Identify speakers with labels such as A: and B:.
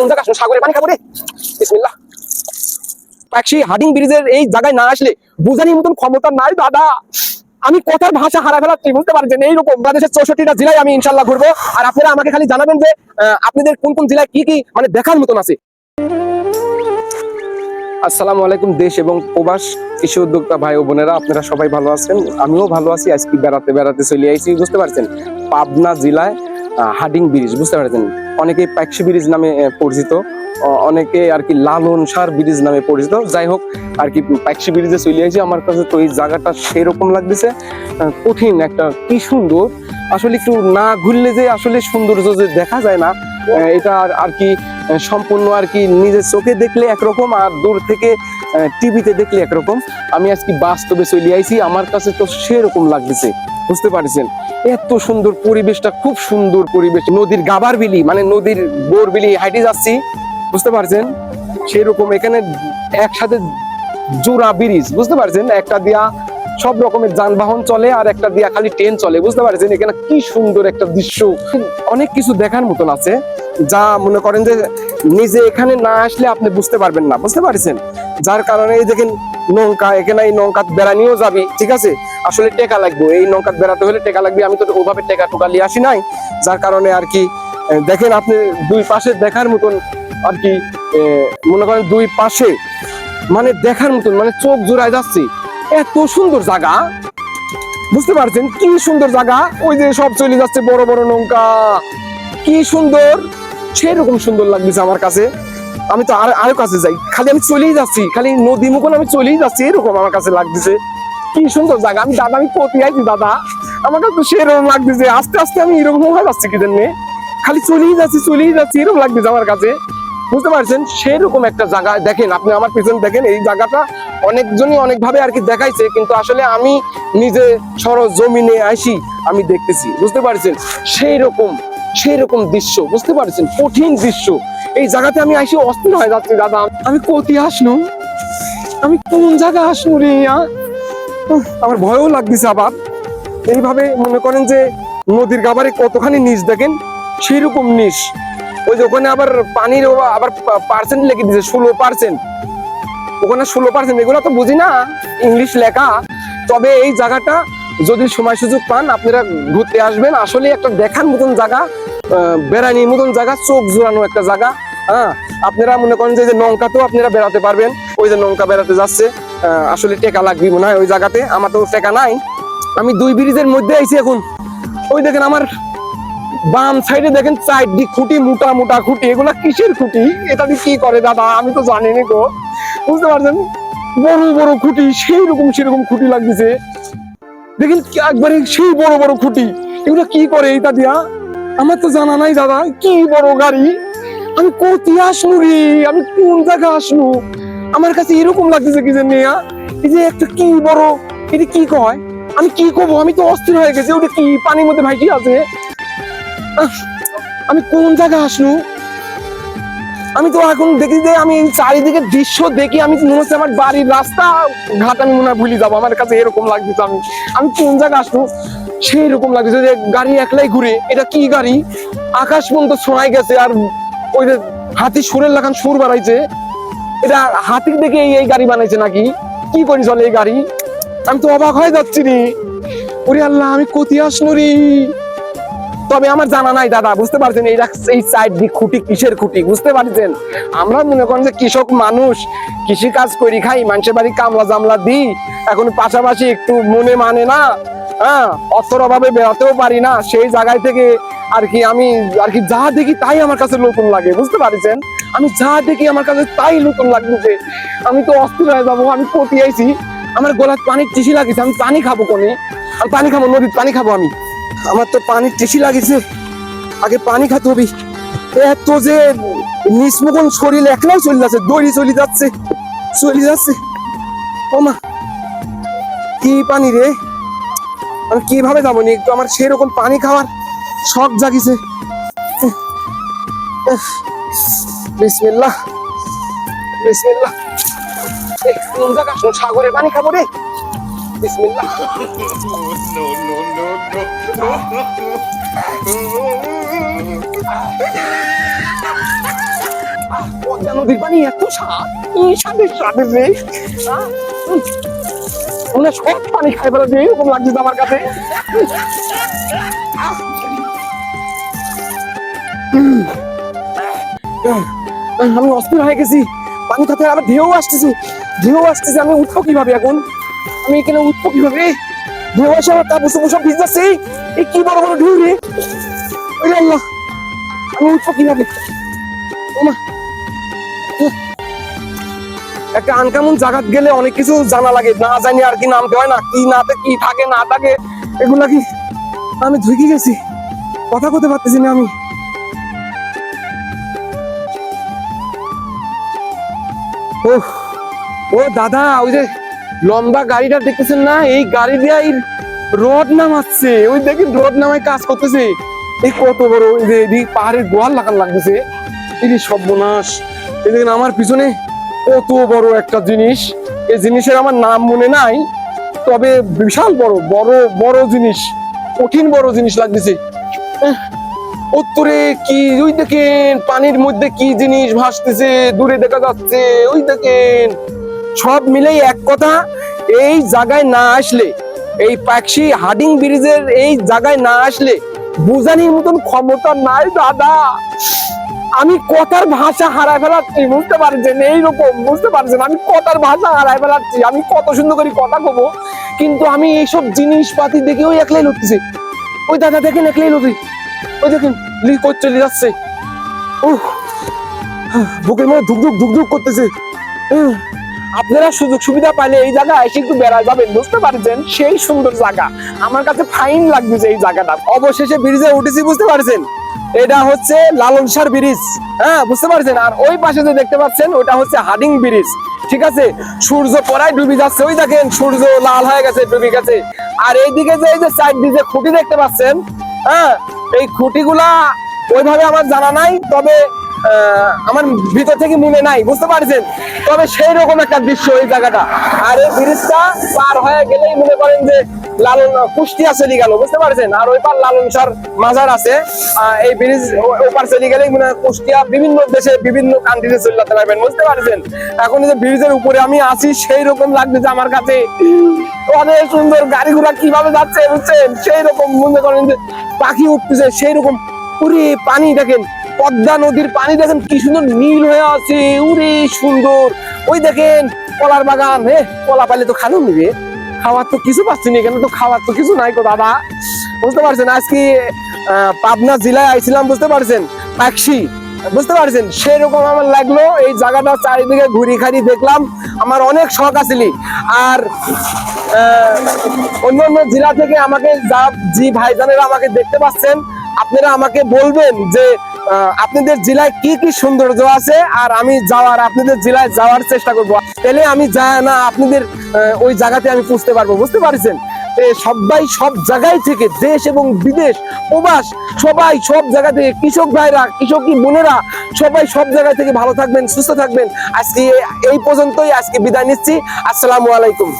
A: কোন সাগরে পানি খাব রে? বিসমিল্লাহ। পাকশি হাডিং ব্রিজের এই জায়গায় না আসলে বোঝানির মতন ক্ষমতা নাই দাদা আমি কথার ভাষা হারা ফেলাচ্ছি বুঝতে পারছেন এইরকম বাংলাদেশের চৌষট্টিটা জেলায় আমি ইনশাল্লাহ ঘুরবো। আর আপনারা আমাকে খালি জানাবেন যে আপনাদের কোন কোন জেলায় কি কি মানে দেখার মতন আছে। আসসালামু আলাইকুম দেশ এবং প্রবাস কৃষি উদ্যোক্তা ভাই ও বোনেরা, আপনারা সবাই ভালো আছেন? আমিও ভালো আছি। আজকে বেড়াতে বেড়াতে চলে আইছি, বুঝতে পারছেন? পাবনা জেলায় হাডিং ব্রিজ, বুঝতে পারছেন? অনেকে প্যাকসি ব্রিজ নামে পরিচিত অনেকে আর কি লালন সার ব্রিজ নামে পরিচিত। যাই হোক, আর কি প্যাকসি ব্রিজে চলে আসি আমার কাছে তো এই জায়গাটা সেরকম লাগতেছে কঠিন একটা, কি সুন্দর। আসলে একটু না ঘুরলে যে আসলে সৌন্দর্য যে দেখা যায় না এটা আর- কি সম্পূর্ণ আর কি নিজের চোখে দেখলে একরকম আর দূর থেকে টিভিতে দেখলে একরকম। আমি আজকে বাস্তবে চলে আইছি, আমার কাছে তো সেরকম লাগতেছে, বুঝতে পারছেন? এত সুন্দর পরিবেশটা, খুব সুন্দর পরিবেশ। নদীর গাবার বিলি মানে নদীর বোর বিলি, হাইটে যাচ্ছি, বুঝতে পারছেন? সেরকম এখানে একসাথে জোড়া ব্রিজ, বুঝতে পারছেন? একটা দিয়া সব রকমের যানবাহন চলে আর একটা দিয়া খালি ট্রেন চলে, বুঝতে পারছেন? এখানে কি সুন্দর একটা দৃশ্য। অনেক কিছু দেখার মতন আছে। যা মনে করেন যে নিজে এখানে না আসলে আপনি বুঝতে পারবেন না, বুঝতে পারছেন? যার কারণে এই দেখেন নৌকা, এখানে এই নৌকা বেড়া নিয়েও যাবি, ঠিক আছে? আসলে টেকা লাগবে, এই নৌকা বেড়াতে হলে টেকা লাগবে, আমি তো ওভাবে টেকা টোকা নিয়ে আসি নাই। যার কারণে আর কি দেখেন আপনি দুই পাশে দেখার মতন আর কি মনে করেন দুই পাশে মানে দেখার মতন মানে চোখ জোড়ায় যাচ্ছে। এত সুন্দর জায়গা, বুঝতে পারছেন? কি সুন্দর জায়গা? ওই যে সব চলে যাচ্ছে বড় বড় নৌকা। কি সুন্দর! সেরকম সুন্দর লাগতেছে আমার কাছে। আমি তো আর আরও কাছে যাই। খালি আমি চলেই যাচ্ছি। খালি নদী মুখন আমি চলেই যাচ্ছি, এরকম আমার কাছে লাগতেছে। কি সুন্দর জায়গা। আমি দাদা, আমি কোথায় আইছি, দাদা। আমার কাছে সেরকম লাগতেছে। আস্তে আস্তে আমি এরকম হয়ে যাচ্ছি কি জন্যে খালি চলেই যাচ্ছি চলেই যাচ্ছি, এরকম লাগতেছে আমার কাছে। বুঝতে পারছেন? সেরকম একটা জায়গা। দেখেন, আপনি আমার পিছনে দেখেন, এই জায়গাটা অনেকজনই অনেকভাবে আর কি দেখাইছে, কিন্তু আসলে আমি নিজে সর জমিনে আসি, আমি দেখতেছি। বুঝতে পারছেন? সেই রকম সেই রকম দৃশ্য, বুঝতে পারছেন? কঠিন দৃশ্য। এই জায়গাতে আমি আসি, অস্থির হয়ে যাচ্ছি দাদা। আমি কোথায় আসনু? আমি কোন জায়গা আসনু রে? আমার ভয়ও লাগতেছে আবার। এইভাবে মনে করেন যে নদীর গাবারে কতখানি নিচ দেখেন সেই রকম নিচ। ওই যে ওখানে আবার পানির আবার পার্সেন্ট লিখে দিয়েছে, ষোলো পার্সেন্ট ওখানে ষোলো পার্সেন্ট এগুলো তো বুঝি না? ইংলিশ লেখা। তবে এই জায়গাটা যদি সময় সুযোগ পান, আপনারা ঘুরতে আসবেন। আসলে একটা দেখার মতন জায়গা বেড়ানির মতন জায়গা, চোখ জোড়ানো একটা জায়গা হ্যাঁ? আপনারা মনে করেন যে নৌকাতেও আপনারা বেড়াতে পারবেন, ওই যে নৌকা বেড়াতে যাচ্ছে আসলে টেকা লাগবে মনে হয় ওই জায়গাতে, আমার তো টেকা নাই। আমি দুই ব্রিজের মধ্যে আইছি এখন। ওই দেখেন আমার বাম সাইডে দেখেন চারটি খুঁটি, মোটা মোটা খুঁটি। এগুলা কিসের খুঁটি? এটা দিয়ে কি করে দাদা? আমি তো জানি না গো। বুঝতে পারছেন? বড় বড় খুঁটি সেই রকম সেরকম খুঁটি লাগতেছে। দেখেন কি একবারে সেই বড় বড় খুঁটি। এগুলো কি করে এটা দিয়া? আমার তো জানা নাই দাদা, কি বড় গাড়ি? আমি কোথায় আসনু রে? আমি কোন জায়গা আসনু আমার কাছে এরকম লাগতেছে কি আ? এই যে একটা কি বড়, এটা কি কয়? আমি কি করব? আমি তো অস্থির হয়ে গেছি। ওটা কি পানির মধ্যে ভাইটি আছে? আমি কোন জায়গা আসনু আমি তো এখন দেখি যে আমি চারিদিকে দৃশ্য দেখি, আমি মনে হচ্ছে আমার বাড়ির রাস্তা, ঘাট আমি মনে হয় ভুলে যাব। আমার কাছে এরকম লাগতেছে আমি। আমি কোন জায়গা আসব? সেই রকম লাগছে যে গাড়ি একলাই ঘুরে, এটা কি গাড়ি? আকাশ পর্যন্ত শোনাই গেছে আর ওই যে হাতি সুরের লাগান সুর বাড়াইছে। এটা হাতির দেখে এই গাড়ি বানাইছে নাকি? কি করি চলে এই গাড়ি? আমি তো অবাক হয়ে যাচ্ছি রে। ওরে আল্লাহ, আমি কোথায় আসনু রে? তবে আমার জানা নাই, দাদা, বুঝতে পারছেন? এই এই সাইড দি খুঁটি কিসের খুঁটি? বুঝতে পারছেন? আমরা মনে করেন যে কৃষক মানুষ কৃষি কাজ করি, খাই, মানুষের বাড়ি কামলা জামলা দিই, এখন পাশাপাশি একটু মনে মানে না হ্যাঁ অর্থর অভাবে বেরোতেও পারি না, সেই জায়গায় থেকে আর কি আমি, আর কি যা দেখি তাই আমার কাছে নতুন লাগে, বুঝতে পারছেন? আমি যা দেখি আমার কাছে তাই নতুন লাগতেছে আমি তো অস্থির হয়ে যাব, আমি কতি আইছি আমার গলায় পানির চিঠি লাগিছে, আমি পানি খাব কোনে? আমি পানি খাব, নদীর পানি খাব আমি। আমার তো পানির টিসি লাগিছে। আগে পানি খাতে হবে। এত যে নিষ্মুখন শরীর একলাও চলে যাচ্ছে, দড়ি চলে যাচ্ছে চলে যাচ্ছে। ও মা, কি পানি রে? আমি কীভাবে যাব নি? একটু আমার সেরকম পানি খাওয়ার শখ জাগিছে। বিসমিল্লাহ বিসমিল্লাহ। সাগরের পানি খাব রে। বিসমিল্লাহ পদ্মা নদীর পানি এত স্বাদ। কি স্বাদের স্বাদের রে। মনে সব পানি খাই ফেলা দিয়ে এরকম লাগছে আমার কাছে। আমি অস্থির হয়ে গেছি। পানি খাতে আবার ঢেউ আসতেছে। ঢেউ আসতেছে আমি উঠবো কীভাবে এখন? এখানে উঠবো কীভাবে আমার সব ভিজে যাচ্ছে এই কি বড় বড় রে? আল্লাহ, আমি উঠবো কীভাবে? ওমা। একটা আনকামন গেলে অনেক কিছু জানা লাগে। না জানি আর কি না, কি নাতে কি থাকে, না থাকে। এগুলা কি আমি ঢুকে গেছি। কথা করতে পারতেছি না আমি। ও ও দাদা, ওই যে লম্বা গাড়িটা দেখতেছেন না? এই গাড়ি দিয়ে রড নামাচ্ছে। ওই দেখি রড নামায় কাজ করতেছে। এই কত বড় ওই যে এদিক পাহাড়ের গোয়াল লাগান লাগতেছে। এই সর্বনাশ। দেখেন আমার পিছনে কত বড় একটা জিনিস। এই জিনিসের আমার নাম মনে নাই। তবে বিশাল বড় বড় বড় জিনিস। কঠিন বড় জিনিস লাগতেছে। উত্তরে কি? ওই দেখেন, পানির মধ্যে কি জিনিস ভাসতেছে? দূরে দেখা যাচ্ছে। ওই দেখেন। সব মিলেই এক কথা, এই জায়গায় না আসলে, এই পাকশি হাডিং ব্রিজের এই জায়গায় না আসলে বুঝানির মতন ক্ষমতা নাই দাদা। আমি কথার ভাষা হারায় ফেলাচ্ছি, বুঝতে পারছেন? এইরকম, বুঝতে পারছেন? আমি কথার ভাষা হারায় ফেলাচ্ছি, আমি কত সুন্দর করে কথা কব কিন্তু আমি এইসব জিনিসপাতি দেখে ওই একলাই লুটতেছি। ওই দাদা দেখেন, একলাই লুটি ওই দেখেন লিকোর চলে যাচ্ছে। বুকের মধ্যে ধুক ধুক ধুক ধুক করতেছে আপনারা সুযোগ সুবিধা পাইলে এই জায়গায় এসে একটু বেড়া যাবেন, বুঝতে পারছেন? সেই সুন্দর জায়গা। আমার কাছে ফাইন লাগতেছে এই জায়গাটা। অবশেষে ব্রিজে উঠেছি, বুঝতে পারছেন? এটা হচ্ছে লালনসার ব্রিজ হ্যাঁ বুঝতে পারছেন? আর ওই পাশে যে দেখতে পাচ্ছেন, ওটা হচ্ছে হাডিং ব্রিজ ঠিক আছে? সূর্য পড়ায় ডুবে যাচ্ছে। ওই দেখেন, সূর্য লাল হয়ে গেছে, ডুবে গেছে। আর এইদিকে যে এই যে সাইড দিয়ে খুঁটি দেখতে পাচ্ছেন হ্যাঁ এই খুঁটিগুলা ওইভাবে আমার জানা নাই, তবে আমার ভিতর থেকে মনে নাই, বুঝতে পারছেন? তবে সেই রকম একটা দৃশ্য এই জায়গাটা। আর এই ব্রিজটা পার হয়ে গেলেই মনে করেন যে লালন কুষ্টিয়া চলে গেল, বুঝতে পারছেন? আর ওই পার লালন সার মাজার আছে। এই ব্রিজ ওপার চলে গেলেই মানে কুষ্টিয়া বিভিন্ন দেশে বিভিন্ন কান্ট্রিতে চলে যেতে পারবেন, বুঝতে পারছেন? এখন যে ব্রিজের উপরে আমি আছি সেই রকম লাগবে যে আমার কাছে অনেক সুন্দর গাড়ি ঘোড়া কীভাবে যাচ্ছে, বুঝছেন? সেই রকম মনে করেন যে পাখি উঠতেছে সেই রকম উরে পানি দেখেন পদ্মা নদীর পানি দেখেন কি সুন্দর নীল হয়ে আছে উরে সুন্দর। ওই দেখেন, কলার বাগান হে কলা পাইলে তো খানো নিবে খাওয়ার তো কিছু পাচ্ছি না, এখানে তো খাওয়ার তো কিছু নাই গো দাদা। বুঝতে পারছেন, আজকে পাবনা জেলায় আইছিলাম, বুঝতে পারছেন? পাকশি বুঝতে পারছেন? সেরকম আমার লাগল, এই জায়গাটা চারিদিকে ঘুরি খাড়ি দেখলাম। আমার অনেক শখ আছিল। আর অন্য অন্য জেলা থেকে আমাকে যা জি ভাইজানেরা আমাকে দেখতে পাচ্ছেন, আপনারা আমাকে বলবেন যে আপনাদের জেলায় কি কি সৌন্দর্য আছে? আর আমি যাওয়ার, আপনাদের জেলায় যাওয়ার চেষ্টা করব। তাহলে আমি যা, না, আপনাদের ওই জায়গাতে আমি পুষতে পারব, বুঝতে পারছেন? সবাই সব জায়গায় থেকে দেশ এবং বিদেশ, প্রবাস, সবাই সব জায়গা থেকে, কৃষক ভাইরা কৃষকী বোনেরা, সবাই সব জায়গা থেকে ভালো থাকবেন, সুস্থ থাকবেন। আজকে এই পর্যন্তই, আজকে বিদায় নিচ্ছি। আসসালামু আলাইকুম।